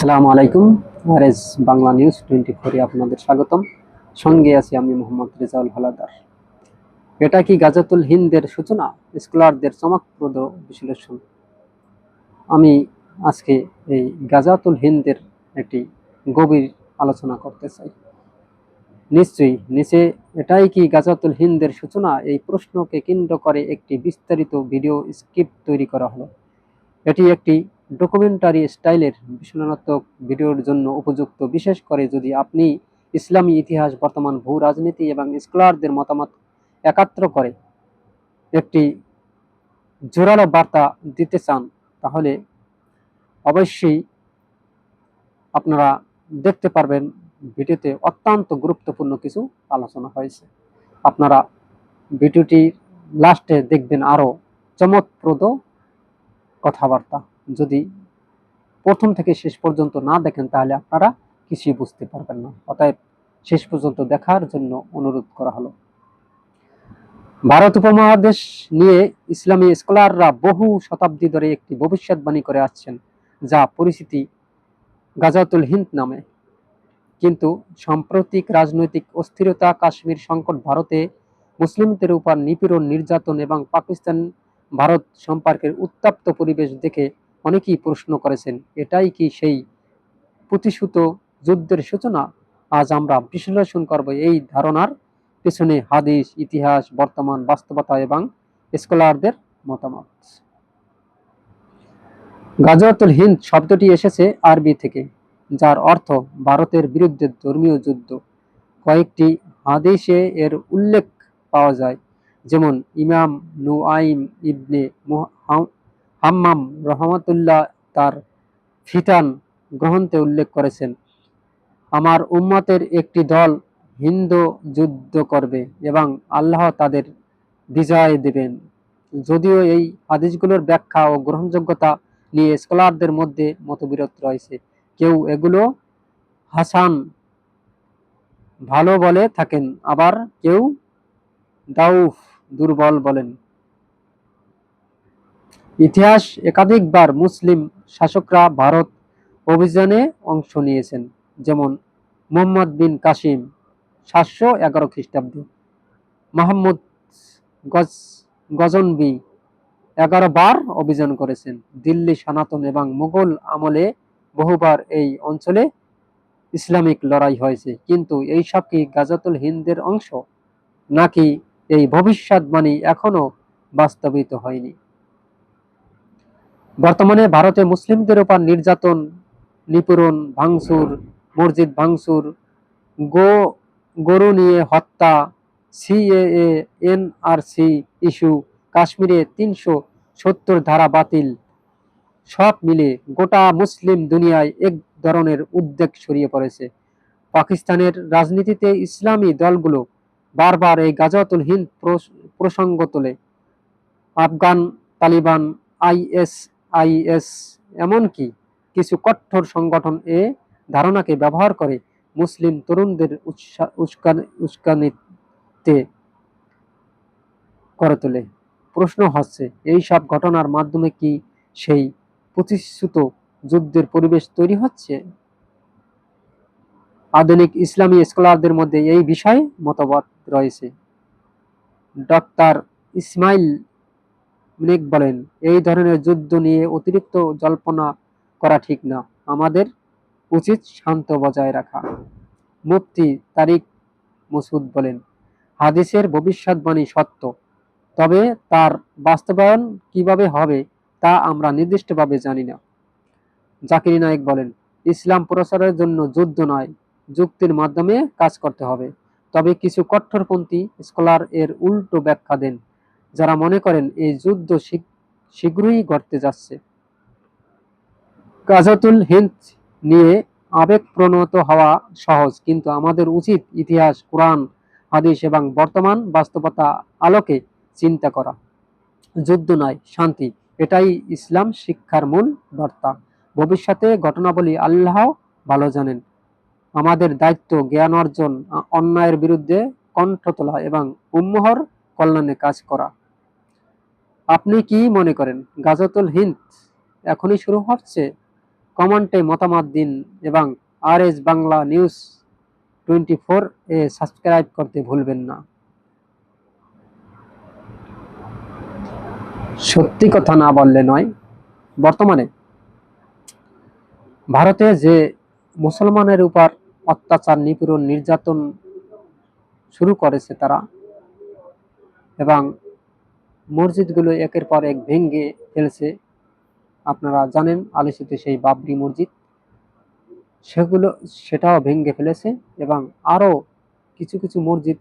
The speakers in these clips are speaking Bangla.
আসসালামু আলাইকুম। R S Bangla news twenty ফোরে আপনাদের স্বাগতম। সঙ্গে আছি আমি মোহাম্মদ রেজাউল হালাদার। এটা কি গাজাতুল হিন্দের সূচনা? স্কলারদের চমকপ্রদ বিশ্লেষণ। আমি আজকে এই গাজাতুল হিন্দের একটি গভীর আলোচনা করতে চাই। নিশ্চয়ই নিচে এটাই কি গাজাতুল হিন্দের সূচনা? এই প্রশ্নকে কেন্দ্র করে একটি বিস্তারিত ভিডিও স্ক্রিপ্ট তৈরি করা হলো। এটি একটি ডকুমেন্টারি স্টাইলের বিশ্লেষণাত্মক ভিডিওর জন্য উপযুক্ত, বিশেষ করে যদি আপনি ইসলামী ইতিহাস, বর্তমান ভূ রাজনীতি এবং স্কলারদের মতামত একাত্র করে একটি জোরালো বার্তা দিতে চান, তাহলে অবশ্যই আপনারা দেখতে পারবেন ভিডিওতে অত্যন্ত গুরুত্বপূর্ণ কিছু আলোচনা হয়েছে। আপনারা ভিডিওটির লাস্টে দেখবেন আরও চমকপ্রদ কথাবার্তা। যদি প্রথম থেকে শেষ পর্যন্ত না দেখেন, তাহলে আপনারা কিছুই বুঝতে পারবেন না। অতএব শেষ পর্যন্ত দেখার জন্য অনুরোধ করা হলো। ভারত উপমহাদেশ নিয়ে ইসলামী স্কলাররা বহু শতাব্দী ধরে একটি ভবিষ্যৎবাণী করে আসছেন, যা পরিচিতি গাজাতুল হিন্দ নামে। কিন্তু সাম্প্রতিক রাজনৈতিক অস্থিরতা, কাশ্মীর সংকট, ভারতে মুসলিমদের উপর নিপীড়ন, নির্যাতন এবং পাকিস্তান ভারত সম্পর্কের উত্তপ্ত পরিবেশ দেখে অনেকেই প্রশ্ন করেছেন, এটাই কি সেই প্রতিশ্রুত যুদ্ধের সূচনা? আজ আমরা বিশ্লেষণ করব এই ধারণার পেছনে হাদিস, ইতিহাস, বর্তমান বাস্তবতা এবং স্কলারদের মতামত। গাজওয়াতুল হিন্দ শব্দটি এসেছে আরবি থেকে, যার অর্থ ভারতের বিরুদ্ধে ধর্মীয় যুদ্ধ। কয়েকটি হাদিসে এর উল্লেখ পাওয়া যায়, যেমন ইমাম নুআইম ইবনে হাম্মাম রহমতুল্লাহ তার ফিতান গ্রন্থে উল্লেখ করেছেন, আমার উম্মতের একটি দল হিন্দু যুদ্ধ করবে এবং আল্লাহ তাদের বিজয় দেবেন। যদিও এই হাদিসগুলোর ব্যাখ্যা ও গ্রহণযোগ্যতা নিয়ে স্কলারদের মধ্যে মতবিরোধ রয়েছে। কেউ এগুলো হাসান ভালো বলে থাকেন, আবার কেউ দাউফ দুর্বল বলেন। ইতিহাস একাধিকবার মুসলিম শাসকরা ভারত অভিযানে অংশ নিয়েছেন, যেমন মোহাম্মদ বিন কাসিম, সাতশো এগারো খ্রিস্টাব্দে, মাহমুদ গজ, গজনবি এগারো বার অভিযান করেছেন, দিল্লি সনাতন এবং মুঘল আমলে বহুবার এই অঞ্চলে ইসলামিক লড়াই হয়েছে। কিন্তু এই সব কি গাজাতুল হিন্দের অংশ? নাকি এই ভবিষ্যৎবাণী এখনও বাস্তবিত হয়নি? বর্তমানে ভারতে মুসলিমদের উপর নির্যাতন, নিপীড়ন ভাঙচুর, মসজিদ ভাঙচুর, গো, গরু নিয়ে হত্যা সিএএ এনআরসি ইস্যু, কাশ্মীরে তিনশো সত্তর ধারা বাতিল। সব মিলে গোটা মুসলিম দুনিয়ায় এক ধরনের উদ্বেগ ছড়িয়ে পড়েছে। পাকিস্তানের রাজনীতিতে ইসলামী দলগুলো বারবার এই গাজাতুল হিন্দ প্রস- প্রসঙ্গ তোলে। আফগান, তালিবান, আইএস আইএস, এমনকি কিছু কঠোর সংগঠন এ ধারণাকে ব্যবহার করে মুসলিম তরুণদের উস্কানিতে করে তোলে। প্রশ্ন হচ্ছে, এই সব ঘটনার মাধ্যমে কি সেই প্রতিশ্রুত যুদ্ধের পরিবেশ তৈরি হচ্ছে? আধুনিক ইসলামী স্কলারদের মধ্যে এই বিষয়ে মতবাদ রয়েছে। ডক্টর ইসমাইল মিনিক বলেন, এই ধরনের যুদ্ধ নিয়ে অতিরিক্ত জল্পনা করা ঠিক না। আমাদের উচিত শান্ত বজায় রাখা। মুফতি তারিক মসুদ বলেন, হাদিসের ভবিষ্যৎবাণী সত্য, তবে তার বাস্তবায়ন কীভাবে হবে তা আমরা নির্দিষ্টভাবে জানি না। জাকির নায়েক বলেন, ইসলাম প্রচারের জন্য যুদ্ধ নয়, যুক্তির মাধ্যমে কাজ করতে হবে। তবে কিছু কট্টরপন্থী স্কলার এর উল্টো ব্যাখ্যা দেন। যারা মনে করেন এই যুদ্ধ শীঘ্র- শীঘ্রই ঘটতে যাচ্ছে। গাজাতুল হিন্দ নিয়ে আবেগপ্রণত হওয়া সহজ, কিন্তু আমাদের উচিত ইতিহাস, কোরআন, হাদিস এবং বর্তমান বাস্তবতা আলোকে চিন্তা করা। যুদ্ধ নয়, শান্তি। এটাই ইসলাম শিক্ষার মূল বার্তা। ভবিষ্যতে ঘটনাবলী আল্লাহ ভালো জানেন। আমাদের দায়িত্ব, জ্ঞান অর্জন, অন্যায়ের বিরুদ্ধে কণ্ঠ তোলা এবং উম্মহর কল্যাণে কাজ করা। আপনি কি মনে করেন? গাজাতুল হিন্দ এখনই শুরু হচ্ছে? কমেন্টে মতামত দিন এবং R S Bangla news twenty four এ সাবস্ক্রাইব করতে ভুলবেন না। সত্যি কথা না বললে নয়, বর্তমানে ভারতে যে মুসলমানের উপর অত্যাচার, নিপীড়ন, নির্যাতন শুরু করেছে তারা এবং মসজিদগুলো একের পর এক ভেঙে ফেলছে। আপনারা জানেন আলোচিত সেই বাবরি মসজিদ। সেগুলো, সেটাও ভেঙে ফেলেছে এবং আরও কিছু কিছু মসজিদ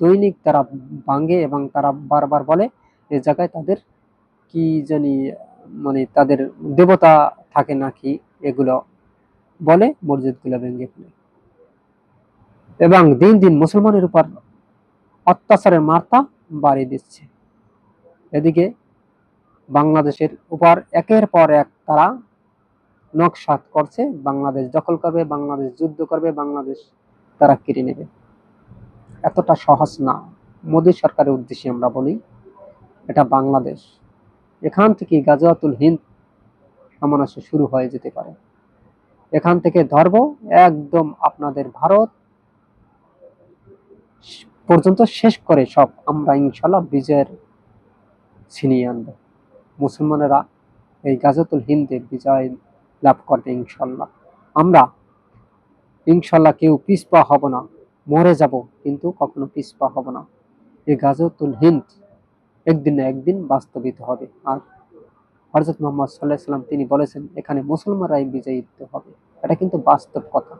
দৈনিক তারা ভাঙে এবং তারা বারবার বলে এ জায়গায় তাদের কি জানি মানে তাদের দেবতা থাকে নাকি এগুলো বলে মসজিদগুলো ভেঙে ফেলে। এবং দিন দিন মুসলমানের উপর অত্যাচারের মাত্রা বাড়িয়ে দিচ্ছে। এদিকে বাংলাদেশের উপর একের পর এক তারা নকশাত করছে। বাংলাদেশ দখল করবে, বাংলাদেশ যুদ্ধ করবে, বাংলাদেশ তারা কেড়ে নেবে। এতটা সহজ না। মোদী সরকারের উদ্দেশ্যে আমরা বলি, এটা বাংলাদেশ। এখান থেকে গাজওয়াতুল হিন্দ এমন আসে শুরু হয়ে যেতে পারে। এখান থেকে ধর্ম একদম আপনাদের ভারত পর্যন্ত শেষ করে সব। আমরা ইনশাল্লাহ বিজয়ের ছিনিয়ে আনবে। মুসলমানেরা এই গাজাতুল হিন্দের বিজয় লাভ করবে ইনশাল্লাহ। আমরা ইনশাল্লাহ কেউ পিসপা হব না, মরে যাব, কিন্তু কখনো পিছপা হব না। এই গাজাতুল হিন্দ একদিন না একদিন বাস্তবিত হবে। আর হরজত মোহাম্মদ সাল্লাহ সাল্লাম তিনি বলেছেন, এখানে মুসলমানরাই বিজয়িত হবে। এটা কিন্তু বাস্তব কথা।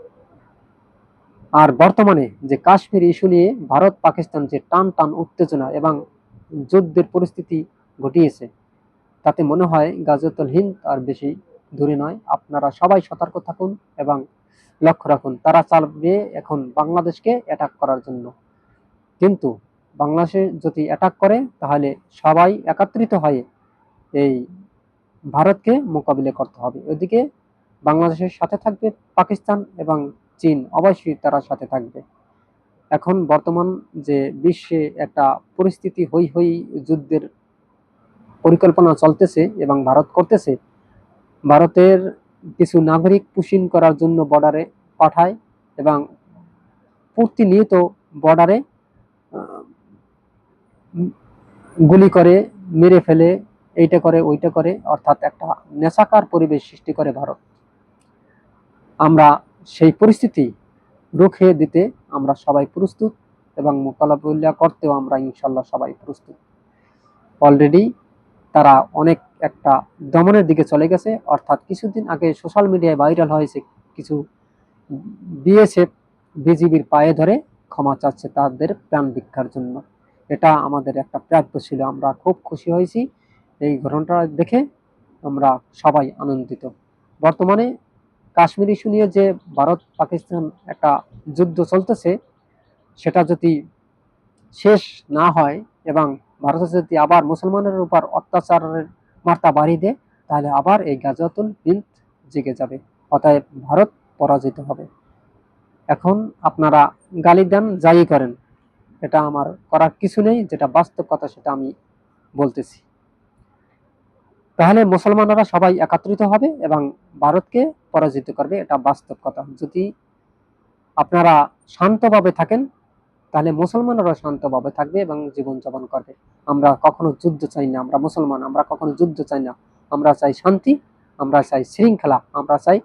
আর বর্তমানে যে কাশ্মীর ইস্যু নিয়ে ভারত পাকিস্তান যে টান টান উত্তেজনা এবং যুদ্ধের পরিস্থিতি ঘটিয়েছে। তাতে মনে হয় গাজতুল হিন্দ আর বেশি দূরে নয়। আপনারা সবাই সতর্ক থাকুন এবং লক্ষ্য রাখুন, তারা চালবে এখন বাংলাদেশকে অ্যাটাক করার জন্য। কিন্তু বাংলাদেশে যদি অ্যাটাক করে, তাহলে সবাই একত্রিত হয়ে এই ভারতকে মোকাবিলা করতে হবে। ওদিকে বাংলাদেশের সাথে থাকবে পাকিস্তান এবং চীন, অবশ্যই তারা সাথে থাকবে। এখন বর্তমান যে বিশ্বে একটা পরিস্থিতি হই হই যুদ্ধের পরিকল্পনা চলতেছে এবং ভারত করতেছে, ভারতের কিছু নাগরিক পুষিন করার জন্য বর্ডারে পাঠায় এবং প্রতিনিয়ত বর্ডারে গুলি করে, মেরে ফেলে, এইটা করে, ওইটা করে, অর্থাৎ একটা নেশাকার পরিবেশ সৃষ্টি করে ভারত। আমরা সেই পরিস্থিতি রুখে দিতে আমরা সবাই প্রস্তুত এবং মোকাবিলা করতেও আমরা ইনশাল্লাহ সবাই প্রস্তুত। অলরেডি তারা অনেক একটা দমনের দিকে চলে গেছে। অর্থাৎ কিছুদিন আগে সোশ্যাল মিডিয়ায় ভাইরাল হয়েছে কিছু বিএসএফ বিজিবির পায়ে ধরে ক্ষমা চাচ্ছে তাদের প্রাণ ভিক্ষার জন্য। এটা আমাদের একটা প্রাপ্য ছিল, আমরা খুব খুশি হয়েছি। এই ঘটনাটা দেখে আমরা সবাই আনন্দিত। বর্তমানে কাশ্মীর ইস্যু নিয়ে যে ভারত পাকিস্তান একটা যুদ্ধ চলতেছে, সেটা যদি শেষ না হয় এবং ভারত যদি আবার মুসলমানের উপর অত্যাচারের মাত্রা বাড়িয়ে দেয়, তাহলে আবার এই গাজাতুল হিন্দ জেগে যাবে, অতএব ভারত পরাজিত হবে। এখন আপনারা গালি দেন, যাই করেন, এটা আমার করার কিছু নেই, যেটা বাস্তব কথা সেটা আমি বলতেছি। তাহলে মুসলমানরা সবাই একত্রিত হবে এবং ভারতকে পরাজিত করবে, এটা বাস্তব কথা। যদি আপনারা শান্তভাবে থাকেন তাহলে মুসলমানরা শান্তভাবে থাকবে এবং জীবনযাপন করবে। আমরা কখনো যুদ্ধ চাই না, আমরা মুসলমান, আমরা কখনো যুদ্ধ চাই না। আমরা চাই শান্তি, আমরা চাই শৃঙ্খলা, আমরা চাই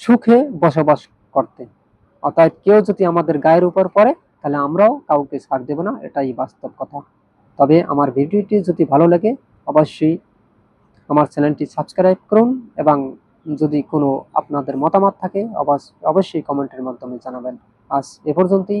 সুখে বসবাস করতে। অর্থাৎ কেউ যদি আমাদের গায়ের উপর পড়ে, তাহলে আমরাও কাউকে ছাড় দেব না, এটাই বাস্তব কথা। তবে আমার ভিডিওটি যদি ভালো লাগে, অবশ্যই আমার চ্যানেলটি সাবস্ক্রাইব করুন এবং যদি কোনো আপনাদের মতামত থাকে অবশ্যই কমেন্টের মাধ্যমে জানাবেন। আজ এ পর্যন্তই।